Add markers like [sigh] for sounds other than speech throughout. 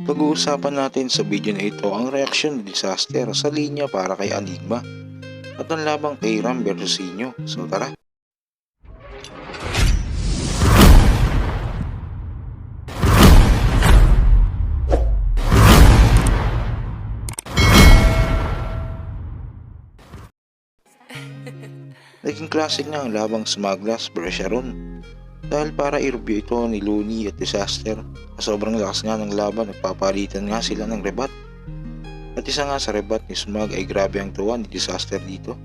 Pag-uusapan natin sa video na ito ang reaksyon ni Disaster sa linya para kay Enigma at ang labang kay Ram versus Sinyo. So tara! [laughs] Naging classic na ang labang Smaglas versus Sharon dahil para i-review ito ni Looney at Disaster sa sobrang lakas nga ng laban nagpapalitan nga sila ng rebat. At isa nga sa rebat ni Smag ay grabe ang tuwa ni Disaster dito.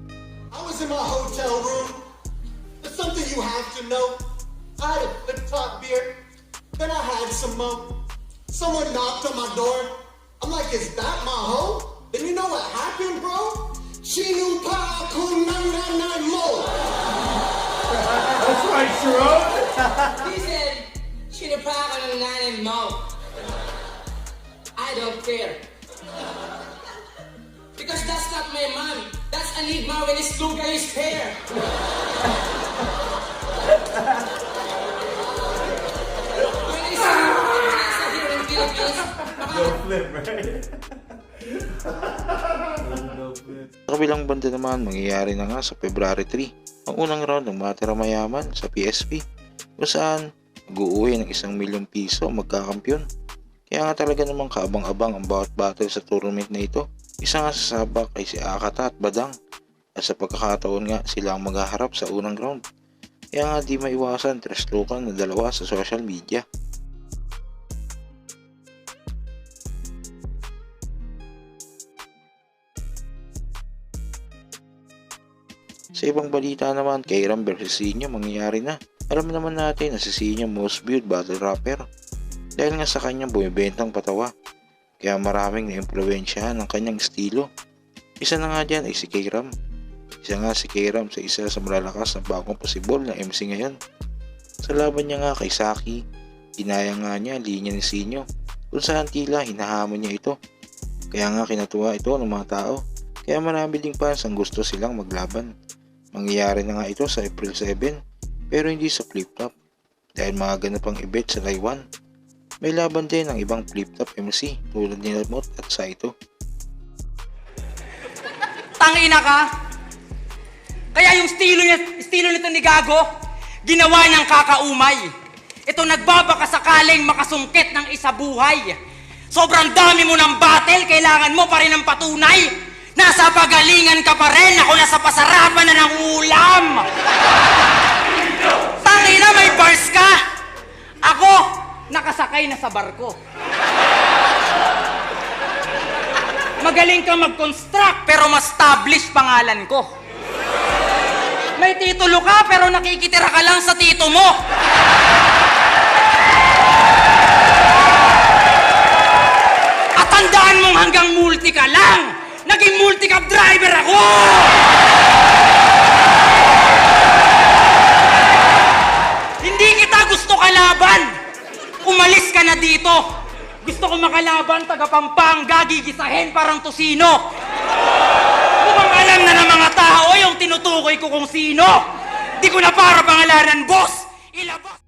I was in my hotel room. There's something you have to know. I had a flip top beer. Then I had some mo. Someone knocked on my door. I'm like, is that my hoe? Then you know what happened, bro? She knew pa kung nang nang nang mo. That's right, Sharon. He said, sinapa ako ng nanay mo. I don't care. Because that's not my mom. That's Enigma when it's Luga his hair. when it's nasa here in Philippines, No flip, right? no flip. Sa kabilang banda naman, mangyayari na nga sa February 3 ang unang round ng Matera Mayaman sa PSP kung saan mag-uuwi ng isang milyong piso magkakampyon. Kaya nga talaga namang kaabang-abang ang bawat battle sa tournament na ito. Isa nga sa sabak ay si Akata at Badang at sa pagkakataon nga sila ang maghaharap sa unang round. Kaya nga di maiwasan treslukan na dalawa sa social media. Sa ibang balita naman, kay Ram versus Sinyo mangyayari na. Alam naman natin na si Sinyo most viewed battle rapper dahil nga sa kanyang bumibentang patawa. Kaya maraming na-impluensyahan ng kanyang estilo. Isa na nga dyan ay si K-Ram. Isa nga si K-Ram sa isa sa malalakas na bagong posibol na MC ngayon. Sa laban niya nga kay Saki, inaya nga niya linya ni Sinyo kung saan tila hinahamon niya ito. Kaya nga kinatuwa ito ng mga tao. Kaya marami ding fans ang gusto silang maglaban. Mangyayari na nga ito sa April 7 pero hindi sa flip-top dahil mga ganapang event sa Taiwan. May laban din ng ibang flip-top MC tulad ni Mot at Saito. [laughs] Tangina ka! Kaya yung estilo, niya, estilo nito ni Gago, ginawa niyang kakaumay. Ito nagbabaka sakaling makasungkit ng isa buhay. Sobrang dami mo ng battle, kailangan mo pa rin ng patunay. Nasa pagalingan ka pa rin, ako nasa pasarapan na ng ulam. [laughs] Tangina, may bars ka! Ako, nakasakay na sa barko. Magaling ka mag-construct pero ma-establish pangalan ko. May titulo ka pero nakikitira ka lang sa tito mo. At tandaan mong hanggang multi ka lang. Naging multi-cab driver ako! Dito. Gusto ko makalaban, taga Pampanga, gigisahin parang tosino. Mukhang alam na ng mga tao yung tinutukoy ko kung sino. Di ko na para pangalanan, boss. Ilabas.